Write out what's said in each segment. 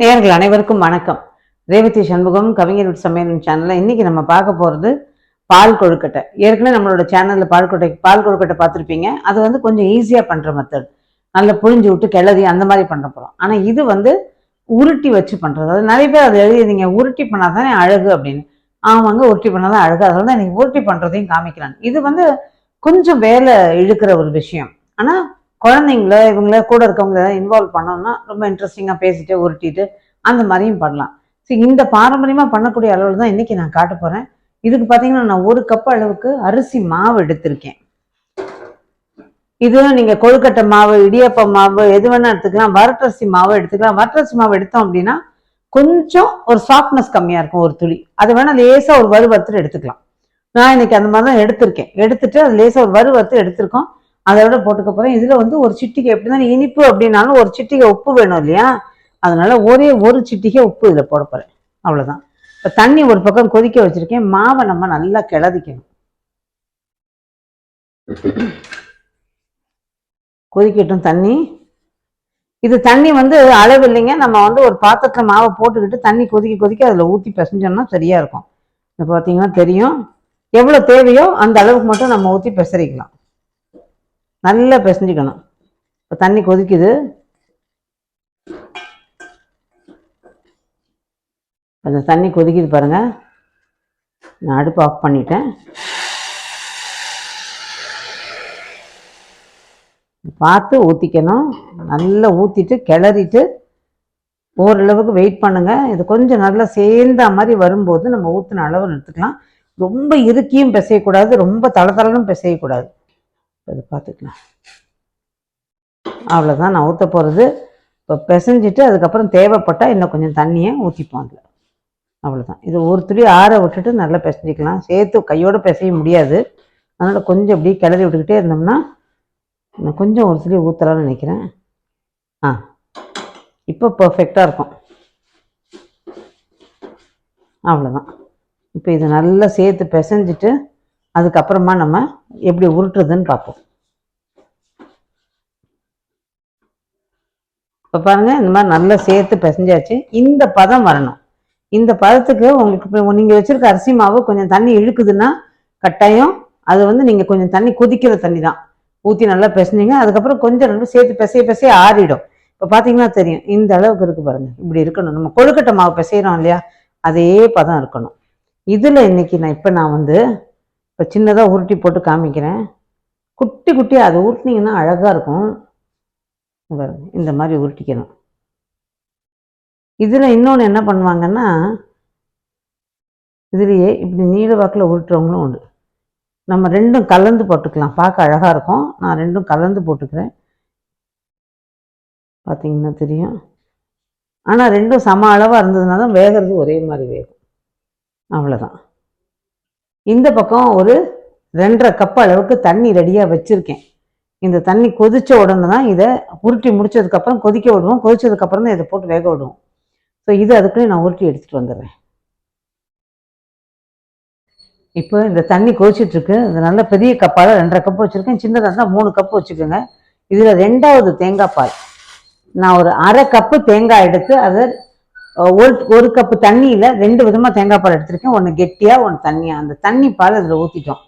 நேர்கள் அனைவருக்கும் வணக்கம். ரேவதி சண்முகம் கவிஞர் வீட்டு சமையல் சேனல்ல இன்னைக்கு நம்ம பார்க்க போகிறது பால் கொழுக்கட்டை. ஏற்கனவே நம்மளோட சேனலில் பால் கொட்டை பால் கொழுக்கட்டை பார்த்துருப்பீங்க. அது வந்து கொஞ்சம் ஈஸியாக பண்ணுற மெத்தட் நல்லா புழிஞ்சு விட்டு கிளறி அந்த மாதிரி பண்ண போகிறோம் ஆனால் இது வந்து உருட்டி வச்சு பண்ணுறது அது நிறைய பேர் அதை நீங்கள் உருட்டி பண்ணால் தானே அழகு அப்படின்னு. ஆமாங்க உருட்டி பண்ணாதான் அழகு. அதனால தான் இன்னைக்கு உருட்டி பண்ணுறதையும் காமிக்கிறாங்க. இது வந்து கொஞ்சம் வேலை இழுக்கிற ஒரு விஷயம். ஆனால் குழந்தைங்கள இவங்கள கூட இருக்கவங்க இன்வால்வ் பண்ணோம்னா ரொம்ப இன்ட்ரெஸ்டிங்காக பேசிட்டு உருட்டிட்டு அந்த மாதிரியும் பண்ணலாம். சரி இந்த பாரம்பரியமாக பண்ணக்கூடிய அளவில் தான் இன்றைக்கி நான் காட்ட போகிறேன் இதுக்கு பார்த்தீங்கன்னா நான் ஒரு கப் அளவுக்கு அரிசி மாவு எடுத்திருக்கேன். இது நீங்கள் கொழுக்கட்டை மாவு இடியப்ப மாவு எது வேணா எடுத்துக்கலாம். வரட்டரிசி மாவு எடுத்துக்கலாம். வரட்டரிசி மாவு எடுத்தோம் அப்படின்னா கொஞ்சம் ஒரு சாஃப்ட்னஸ் கம்மியாக இருக்கும் ஒரு துளி. அதை வேணா லேசாக ஒரு வறுவறுத்துட்டு எடுத்துக்கலாம். நான் இன்னைக்கு அந்த மாதிரி தான் எடுத்திருக்கேன். எடுத்துட்டு அது லேசாக ஒரு வறுவறுத்து எடுத்திருக்கோம். அதை விட போட்டுக்க போறேன். இதுல வந்து ஒரு சிட்டிகை எப்படின்னா இனிப்பு அப்படின்னாலும் ஒரு சிட்டிகை உப்பு வேணும் இல்லையா? அதனால ஒரே ஒரு சிட்டிகை உப்பு இதில் போட போறேன். அவ்வளவுதான். இப்ப தண்ணி ஒரு பக்கம் கொதிக்க வச்சிருக்கேன். மாவை நம்ம நல்லா கிளதிக்கணும் கொதிக்கட்டும் தண்ணி. இது தண்ணி வந்து அளவு இல்லைங்க. நம்ம வந்து ஒரு பாத்திரத்தில் மாவை போட்டுக்கிட்டு தண்ணி கொதிக்க கொதிக்க அதில் ஊற்றி பிசைஞ்சோம்னா சரியாக இருக்கும். இது பார்த்தீங்கன்னா தெரியும். எவ்வளோ தேவையோ அந்த அளவுக்கு மட்டும் நம்ம ஊற்றி பிசறிக்கலாம் நல்லா பிசைஞ்சிக்கணும். இப்போ தண்ணி கொதிக்குது. அந்த தண்ணி கொதிக்குது பாருங்கள் நான் அடுப்பு ஆஃப் பண்ணிட்டேன். பார்த்து ஊற்றிக்கணும் நல்லா ஊற்றிட்டு கிளறிட்டு ஓரளவுக்கு வெயிட் பண்ணுங்கள் இது கொஞ்சம் நல்லா சேர்ந்த மாதிரி வரும்போது நம்ம ஊற்றின அளவு எடுத்துக்கலாம். ரொம்ப இறுக்கியும் பிசையக்கூடாது. ரொம்ப தளதளனும் பிசையக்கூடாது. அதை பார்த்துக்கலாம். அவ்வளோதான் நான் ஊற்ற போகிறது இப்போ பிசைஞ்சிட்டு அதுக்கப்புறம் தேவைப்பட்டால் இன்னும் கொஞ்சம் தண்ணியை ஊற்றிப்போம் அதில். அவ்வளோதான் இது ஒரு துளி ஆற விட்டுட்டு நல்லா பிசைஞ்சிக்கலாம். சேர்த்து கையோடு பிசைய முடியாது. அதனால் கொஞ்சம் அப்படியே கிளறி விட்டுக்கிட்டே இருந்தோம்னா நான் கொஞ்சம் ஒரு துளி ஊற்றலாம்னு நினைக்கிறேன். ஆ இப்போ பர்ஃபெக்டாக இருக்கும். அவ்வளோதான் இப்போ இதை நல்லா சேர்த்து பிசைஞ்சிட்டு அதுக்கப்புறமா நம்ம எப்படி உருட்டுறதுன்னு பார்ப்போம். இப்போ பாருங்க இந்த மாதிரி நல்லா சேர்த்து பிசைஞ்சாச்சு. இந்த பதம் வரணும். இந்த பதத்துக்கு உங்களுக்கு இப்போ நீங்கள் வச்சுருக்க அரிசி மாவு கொஞ்சம் தண்ணி இழுக்குதுன்னா கட்டாயம் அது வந்து நீங்கள் கொஞ்சம் தண்ணி கொதிக்கிற தண்ணி தான். ஊற்றி நல்லா பிசைஞ்சிங்க. அதுக்கப்புறம் கொஞ்சம் ரெண்டு சேர்த்து பிசைய பிசைய ஆறிடும். இப்போ பார்த்தீங்கன்னா தெரியும் இந்த அளவுக்கு இருக்கு பாருங்க. இப்படி இருக்கணும். நம்ம கொழுக்கட்டை மாவு பிசைகிறோம் இல்லையா? அதே பதம் இருக்கணும். இதில் இன்னைக்கு நான் இப்போ நான் வந்து இப்போ சின்னதாக உருட்டி போட்டு காமிக்கிறேன். குட்டி குட்டியாக அதை உருட்டினீங்கன்னா அழகாக இருக்கும். பாருங்க, இந்த மாதிரி உருட்டிக்கணும். இதில் இன்னொன்று என்ன பண்ணுவாங்கன்னா இதுலேயே இப்படி நீல வாக்கில் உருட்டுறவங்களும் உண்டு. நம்ம ரெண்டும் கலந்து போட்டுக்கலாம். பார்க்க அழகாக இருக்கும். நான் ரெண்டும் கலந்து போட்டுக்கிறேன். பார்த்தீங்கன்னா தெரியும். ஆனால் ரெண்டும் சம அளவாக இருந்ததுனால தான் வேகிறது ஒரே மாதிரி வேகும். அவ்வளோதான் இந்த பக்கம் ஒரு ரெண்டரை கப் அளவுக்கு தண்ணி ரெடியாக வச்சுருக்கேன். இந்த தண்ணி கொதித்த உடனே தான் இதை உருட்டி முடிச்சதுக்கப்புறம் கொதிக்க விடுவோம். கொதிச்சதுக்கப்புறம் தான் இதை போட்டு வேக விடுவோம். ஸோ இது அதுக்குள்ளே நான் உருட்டி எடுத்துகிட்டு வந்துடுறேன். இப்போ இந்த தண்ணி கொதிச்சிட்ருக்கு. இது நல்ல பெரிய கப்பால் ரெண்டரை கப் வச்சுருக்கேன். சின்னதாக இருந்தால் மூணு கப் வச்சுக்கோங்க. இதில் ரெண்டாவது தேங்காய் பால். நான் ஒரு அரை கப்பு தேங்காய் எடுத்து அதை ஒரு ஒரு கப்பு தண்ணியில் ரெண்டு விதமாக தேங்காய் பால் எடுத்திருக்கேன். ஒன்று கெட்டியாக ஒன்று தண்ணியாக அந்த தண்ணி பால் அதில் ஊற்றிட்டோம்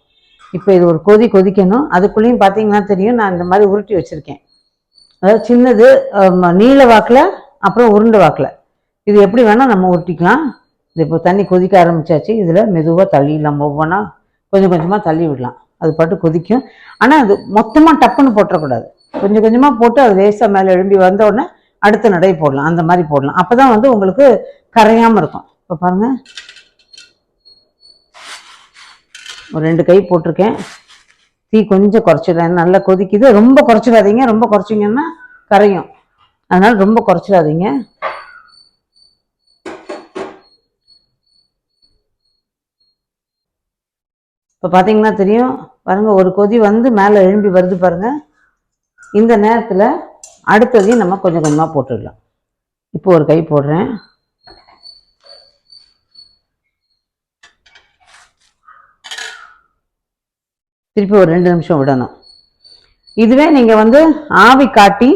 இப்போ இது ஒரு கொதி கொதிக்கணும். அதுக்குள்ளேயும் பார்த்தீங்கன்னா தெரியும் நான் இந்த மாதிரி உருட்டி வச்சுருக்கேன். அதாவது சின்னது நீல வாக்கில் அப்புறம் உருண்டை வாக்கில். இது எப்படி வேணால் நம்ம உருட்டிக்கலாம். இது இப்போ தண்ணி கொதிக்க ஆரம்பிச்சாச்சு. இதில் மெதுவாக தள்ளிடலாம் ஒவ்வொன்றா கொஞ்சம் கொஞ்சமாக தள்ளி விடலாம். அது பாட்டு கொதிக்கும். ஆனால் அது மொத்தமாக டப்புன்னு போட்டுறக்கூடாது. கொஞ்சம் கொஞ்சமாக போட்டு அது லேசாக மேலே எழும்பி வந்த உடனே அடுத்த நடை போடலாம் அந்த மாதிரி போடலாம். அப்போ தான் வந்து உங்களுக்கு கரையாமல் இருக்கும். இப்போ பாருங்கள் ஒரு ரெண்டு கை போட்டிருக்கேன். தீ கொஞ்சம் குறைச்சிடுறேன் நல்லா கொதிக்குது. ரொம்ப குறைச்சிடாதீங்க. ரொம்ப குறைச்சிங்கன்னா கரையும். அதனால ரொம்ப குறைச்சிடாதீங்க. இப்போ பார்த்தீங்கன்னா தெரியும். பாருங்க ஒரு கொதி வந்து மேலே எழும்பி வருது பாருங்க. இந்த நேரத்தில் அடுத்ததையும் நம்ம கொஞ்சம் கொஞ்சமாக போட்டுடலாம். இப்போ ஒரு கை போடுறேன். திருப்பி ஒரு ரெண்டு நிமிஷம் விடணும். இதுவே நீங்கள் வந்து ஆவி காட்டி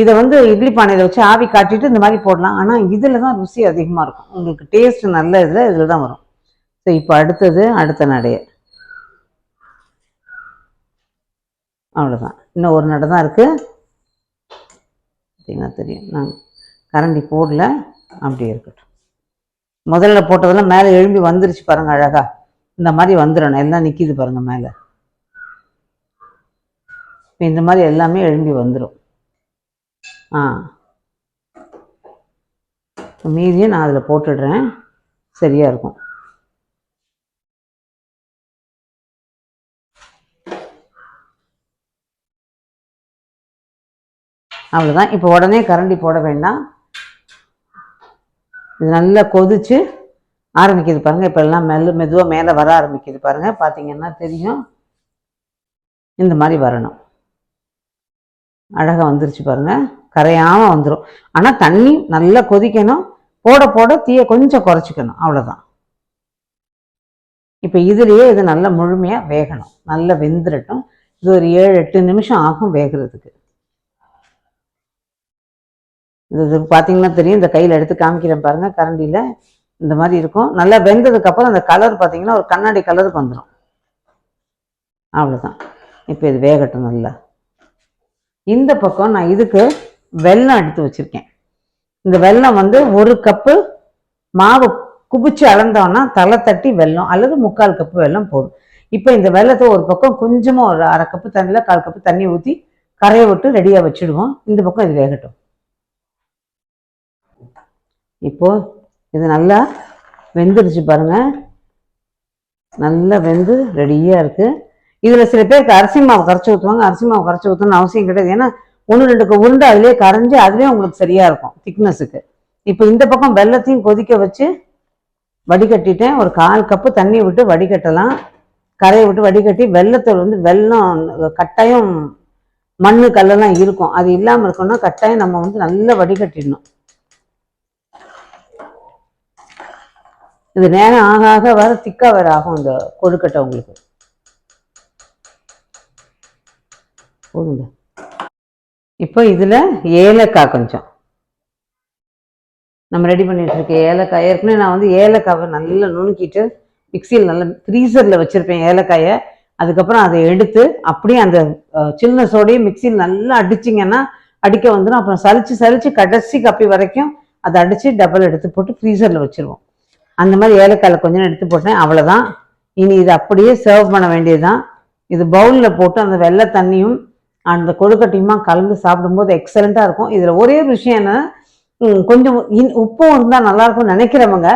இதை வந்து இட்லி பானையில் வச்சு ஆவி காட்டிட்டு இந்த மாதிரி போடலாம். ஆனால் இதில் தான் ருசி அதிகமாக இருக்கும். உங்களுக்கு டேஸ்ட் நல்ல இதில் இதில் தான் வரும். ஸோ இப்போ அடுத்தது அடுத்த நடைய அவ்வளோதான் இன்னும் ஒரு நடை தான் இருக்குது பார்த்தீங்கன்னா தெரியும். நான் கரண்டி போடல அப்படி இருக்கட்டும். முதல்ல போட்டதெல்லாம் மேலே எழும்பி வந்துருச்சு பாருங்க அழகா. இந்த மாதிரி வந்துடணும். எல்லாம் நிற்கிது பாருங்க மேலே. இப்போ இந்த மாதிரி எல்லாமே எழும்பி வந்துடும் ஆ. மீதியும் நான் அதில் போட்டுடுறேன். சரியா இருக்கும். அவ்வளோதான் இப்போ உடனே கரண்டி போட வேண்டாம். இது நல்லா கொதிச்சு ஆரம்பிக்குது பாருங்க. இப்போ எல்லாம் மெல்ல மெதுவாக மேலே வர ஆரம்பிக்குது பாருங்கள் பார்த்தீங்கன்னா தெரியும். இந்த மாதிரி வரணும். அழகாக வந்துருச்சு பாருங்க. கரையாமல் வந்துடும் ஆனால் தண்ணி நல்லா கொதிக்கணும். போட போட தீயை கொஞ்சம் குறைச்சிக்கணும். அவ்வளோதான் இப்போ இதுலேயே இது நல்லா முழுமையாக வேகணும். நல்லா வெந்துடட்டும் இது ஒரு ஏழு எட்டு நிமிஷம் ஆகும் வேகிறதுக்கு. இது இது பார்த்தீங்கன்னா தெரியும். இந்த கையில் எடுத்து காமிக்கிறேன் பாருங்க. கரண்டியில் இந்த மாதிரி இருக்கும். நல்லா வெந்ததுக்கு அப்புறம் அந்த கலர் பார்த்தீங்கன்னா ஒரு கண்ணாடி கலருக்கு வந்துடும் அவ்வளோதான் இப்போ இது வேகட்டும் நல்லா. இந்த பக்கம் நான் இதுக்கு வெல்லம் எடுத்து வச்சிருக்கேன். இந்த வெல்லம் வந்து ஒரு கப்பு மாவு குபிச்சு அளந்தோன்னா தலை தட்டி வெல்லம் அல்லது முக்கால் கப்பு வெல்லம் போதும். இப்போ இந்த வெல்லத்தை ஒரு பக்கம் கொஞ்சமாக ஒரு அரை கப்பு தண்ணியில் கால் கப்பு தண்ணி ஊற்றி கரையை விட்டு ரெடியாக வச்சுடுவோம். இந்த பக்கம் இது வேகட்டும். இப்போ இது நல்லா வெந்துருச்சு பாருங்கள் நல்லா வெந்து ரெடியாக இருக்குது இதில் சில பேருக்கு அரிசி மாவு கரைச்சி ஊற்றுவாங்க அரிசி மாவு கரைச்சி ஊற்றணும்னு அவசியம் கிடையாது. ஏன்னா ஒன்று ரெண்டுக்கு உருண்டை அதிலே கரைஞ்சி அதுலேயே உங்களுக்கு சரியாக இருக்கும் திக்னஸுக்கு இப்போ இந்த பக்கம் வெள்ளத்தையும் கொதிக்க வச்சு வடிகட்டிட்டேன். ஒரு கால் கப்பு தண்ணி விட்டு வடிகட்டலாம். கரையை விட்டு வடிகட்டி வெள்ளத்தை வந்து வெள்ளம் கட்டாயம் மண்ணு கல்லெல்லாம் இருக்கும். அது இல்லாமல் இருக்கணும்னா கட்டாயம் நம்ம வந்து நல்லா வடிகட்டிடணும். இது நேரம் ஆக ஆக வர திக்கா வேற ஆகும் இந்த கொழுக்கட்டை உங்களுக்கு. போதுங்க. இப்போ இதில் ஏலக்காய் கொஞ்சம். நம்ம ரெடி பண்ணிட்டு இருக்க ஏலக்காய். ஏற்கனவே நான் வந்து ஏலக்காவை நல்லா நுணுக்கிட்டு மிக்சியில் நல்லா ஃப்ரீசரில் வச்சுருப்பேன் ஏலக்காயை. அதுக்கப்புறம் அதை எடுத்து அப்படியே அந்த சில்னஸோடையே மிக்சியில் நல்லா அடிச்சிங்கன்னா அடிக்க வந்துடும் அப்புறம் சலிச்சு சலிச்சு கடைசி கப்பி வரைக்கும் அதை அடித்து டபுள் எடுத்து போட்டு ஃப்ரீசரில் வச்சுருவோம். அந்த மாதிரி ஏலக்காயில் கொஞ்சம் எடுத்து போட்டேன். அவ்வளோதான் இனி இது அப்படியே சர்வ் பண்ண வேண்டியது தான் இது பவுலில் போட்டு அந்த வெள்ளை தண்ணியும் அந்த கொழுக்கட்டையுமா கலந்து சாப்பிடும்போது எக்ஸலண்ட்டாக இருக்கும். இதில் ஒரே ஒரு விஷயம் என்ன கொஞ்சம் இன் உப்பும் இருந்தால் நல்லா இருக்கும்னு நினைக்கிறவங்க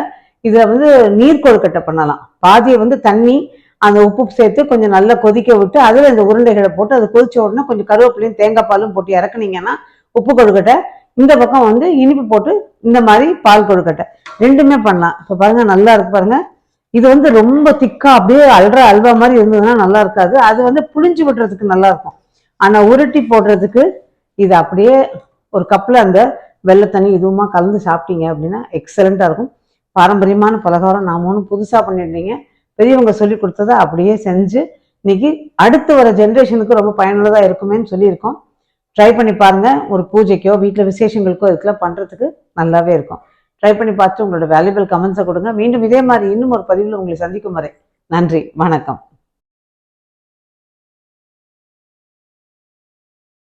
இதில் வந்து நீர் கொழுக்கட்டை பண்ணலாம். பாதியை வந்து தண்ணி அந்த உப்பு சேர்த்து கொஞ்சம் நல்லா கொதிக்க விட்டு அதில் இந்த உருண்டைகளை போட்டு அது கொதிச்ச உடனே கொஞ்சம் கருவேப்பிலையும் தேங்காய் பாலும் போட்டு இறக்குனீங்கன்னா உப்பு கொழுக்கட்டை இந்த பக்கம் வந்து இனிப்பு போட்டு இந்த மாதிரி பால் கொழுக்கட்டை. ரெண்டுமே பண்ணலாம். இப்போ பாருங்க நல்லா இருக்கு பாருங்க. இது வந்து ரொம்ப திக்கா அப்படியே அல்ற அல்வா மாதிரி இருந்ததுன்னா நல்லா இருக்காது. அது வந்து புளிஞ்சு விடுறதுக்கு நல்லா இருக்கும். ஆனா உருட்டி போடுறதுக்கு இது அப்படியே ஒரு கப்பில் அந்த வெள்ளை தண்ணி இதுவுமா கலந்து சாப்பிட்டீங்க அப்படின்னா எக்ஸலண்ட்டாக இருக்கும். பாரம்பரியமான பலகாரம் நாம ஒன்றும் புதுசாக பண்ணியிருந்தீங்க பெரியவங்க சொல்லி கொடுத்ததை அப்படியே செஞ்சு இன்னைக்கு அடுத்து வர ஜென்ரேஷனுக்கு ரொம்ப பயனுள்ளதாக இருக்குமேன்னு சொல்லியிருக்கோம். ட்ரை பண்ணி பாருங்கள் ஒரு பூஜைக்கோ வீட்டில் விசேஷங்களுக்கோ இதுக்கெல்லாம் பண்ணுறதுக்கு நல்லாவே இருக்கும். ட்ரை பண்ணி பார்த்து உங்களோட வேல்யூபிள் கமெண்ட்ஸை கொடுங்க. மீண்டும் இதே மாதிரி இன்னும் ஒரு பதிவில் உங்களை சந்திக்கும் வரை நன்றி வணக்கம்.